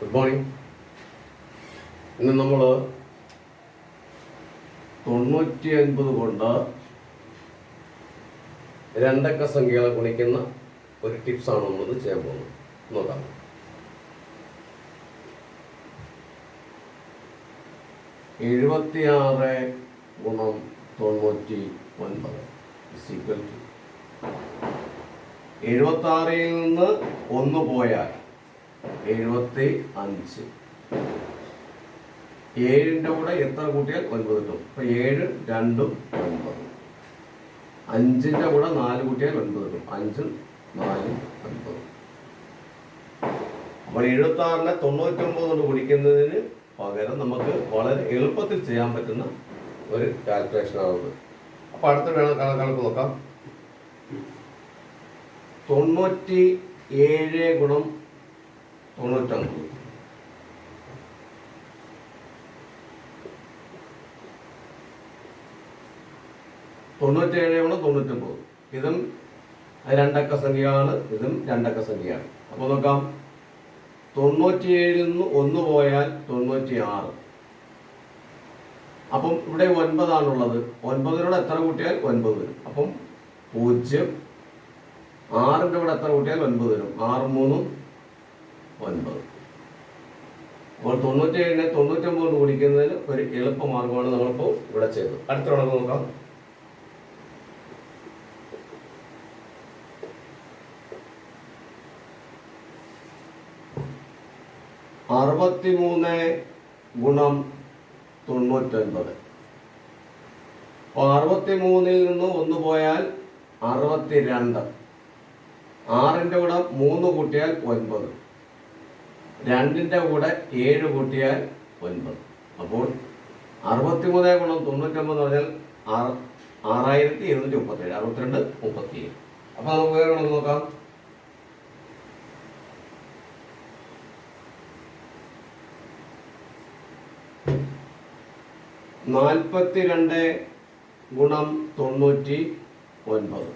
Good morning ഇന്ന് നമ്മൾ തൊണ്ണൂറ്റി അൻപത് കൊണ്ട് രണ്ടക്ക സംഖ്യകളെ ഗുണിക്കുന്ന ഒരു ടിപ്സാണ് നമ്മളിത് ചെയ്യാൻ പോകുന്നത്. നോക്കാം. എഴുപത്തിയാറ് ഗുണം തൊണ്ണൂറ്റി ഒൻപത് ഈക്വൽ ടു എഴുപത്തി ആറിൽ നിന്ന് ഒന്ന് പോയാൽ എഴുപത്തി അഞ്ച് ഏഴിന്റെ കൂടെ എത്ര കൂട്ടിയാൽ ഒൻപത് കിട്ടും? അപ്പൊ ഏഴ് രണ്ടും ഒൻപത്. അഞ്ചിന്റെ കൂടെ നാല് കൂട്ടിയാൽ ഒൻപത് കിട്ടും. അഞ്ചും നാലും ഒൻപത്. അപ്പോൾ എഴുപത്തി ആറിനെ തൊണ്ണൂറ്റി ഒമ്പത് കൊണ്ട് കുടിക്കുന്നതിന് പകരം നമുക്ക് വളരെ എളുപ്പത്തിൽ ചെയ്യാൻ പറ്റുന്ന ഒരു കാൽക്കുലേഷൻ ആണത് അപ്പോൾ അടുത്ത വേണം കണക്ക് നോക്കാം. തൊണ്ണൂറ്റി ഏഴ് ഗുണം തൊണ്ണൂറ്റൊമ്പത്. തൊണ്ണൂറ്റേഴ് ആണ് തൊണ്ണൂറ്റൊമ്പത്. ഇതും രണ്ടക്ക സംഖ്യയാണ് ഇതും രണ്ടക്ക സംഖ്യയാണ്. അപ്പോൾ നോക്കാം. തൊണ്ണൂറ്റിയേഴിൽ നിന്ന് ഒന്ന് പോയാൽ തൊണ്ണൂറ്റി ആറ് അപ്പം ഇവിടെ ഒൻപതാണുള്ളത്. ഒൻപതിനോട് എത്ര കൂട്ടിയാൽ ഒൻപത് വരും. അപ്പം പൂജ്യം. ആറിന്റെ കൂടെ എത്ര കൂട്ടിയാൽ ഒൻപത് വരും. ആറ് മൂന്നും ഒൻപത്. അപ്പോൾ തൊണ്ണൂറ്റേഴിനെ തൊണ്ണൂറ്റൊമ്പത് കുടിക്കുന്നതിന് ഒരു എളുപ്പ മാർഗമാണ് നമ്മളിപ്പോൾ ഇവിടെ ചെയ്തത്. അടുത്ത കണക്ക് നോക്കാം. അറുപത്തിമൂന്ന് ഗുണം തൊണ്ണൂറ്റൊൻപത്. അപ്പോൾ അറുപത്തിമൂന്നിൽ നിന്ന് ഒന്ന് പോയാൽ അറുപത്തിരണ്ട്. ആറിന്റെ കൂടെ മൂന്ന് കൂട്ടിയാൽ ഒൻപത്. രണ്ടിന്റെ കൂടെ ഏഴ് കൂട്ടിയാൽ ഒൻപത്. അപ്പോൾ അറുപത്തിമൂന്ന് ഗുണം തൊണ്ണൂറ്റൊമ്പത് എന്ന് പറഞ്ഞാൽ ആറ് ആറായിരത്തി ഇരുന്നൂറ്റി മുപ്പത്തേഴ് അറുപത്തിരണ്ട് മുപ്പത്തിയേഴ്. അപ്പോൾ നമുക്ക് വേറെ കണക്ക് നോക്കാം. നാൽപ്പത്തി രണ്ട് ഗുണം തൊണ്ണൂറ്റി ഒൻപത്.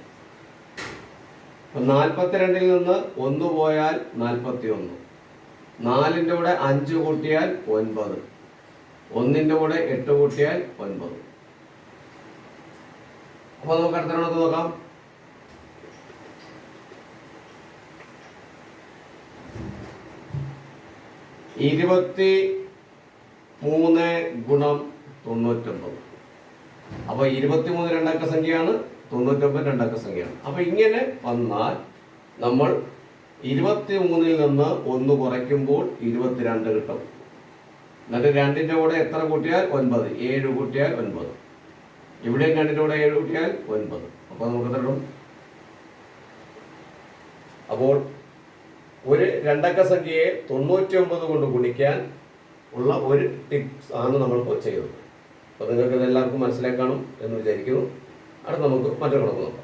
നാൽപ്പത്തിരണ്ടിൽ നിന്ന് ഒന്ന് പോയാൽ നാൽപ്പത്തി ഒന്ന് നാലിന്റെ കൂടെ അഞ്ച് കൂട്ടിയാൽ ഒൻപത്. ഒന്നിന്റെ കൂടെ എട്ട് കൂട്ടിയാൽ ഒൻപത്. അപ്പോൾ നമുക്ക് അടുത്ത കണക്ക് നോക്കാം. ഇരുപത്തി മൂന്ന് ഗുണം തൊണ്ണൂറ്റൊമ്പത്. അപ്പോൾ ഇരുപത്തിമൂന്ന് രണ്ടക്ക സംഖ്യയാണ് തൊണ്ണൂറ്റൊമ്പത് രണ്ടക്ക സംഖ്യയാണ്. അപ്പോൾ ഇങ്ങനെ വന്നാൽ നമ്മൾ ഇരുപത്തി മൂന്നിൽ നിന്ന് ഒന്ന് കുറയ്ക്കുമ്പോൾ ഇരുപത്തിരണ്ട് കിട്ടും. എന്നിട്ട് രണ്ടിന്റെ കൂടെ എത്ര കൂട്ടിയാൽ ഒൻപത്? ഏഴ് കൂട്ടിയാൽ ഒൻപത്. ഇവിടെ രണ്ടിന്റെ കൂടെ ഏഴ് കൂട്ടിയാൽ ഒൻപത്. അപ്പോൾ നമുക്ക് കിട്ടും? അപ്പോൾ ഒരു രണ്ടക്ക സംഖ്യയെ തൊണ്ണൂറ്റി ഒമ്പത് കൊണ്ട് ഗുണിക്കാൻ ഉള്ള ഒരു ടിപ്സ് ആണ് നമ്മൾ ചെയ്തത് അപ്പോൾ നിങ്ങൾക്ക് ഇതെല്ലാവർക്കും മനസ്സിലാക്കണം എന്ന് വിചാരിക്കുന്നു. അടുത്ത് നമുക്ക് മറ്റൊരു കണക്ക് നോക്കാം.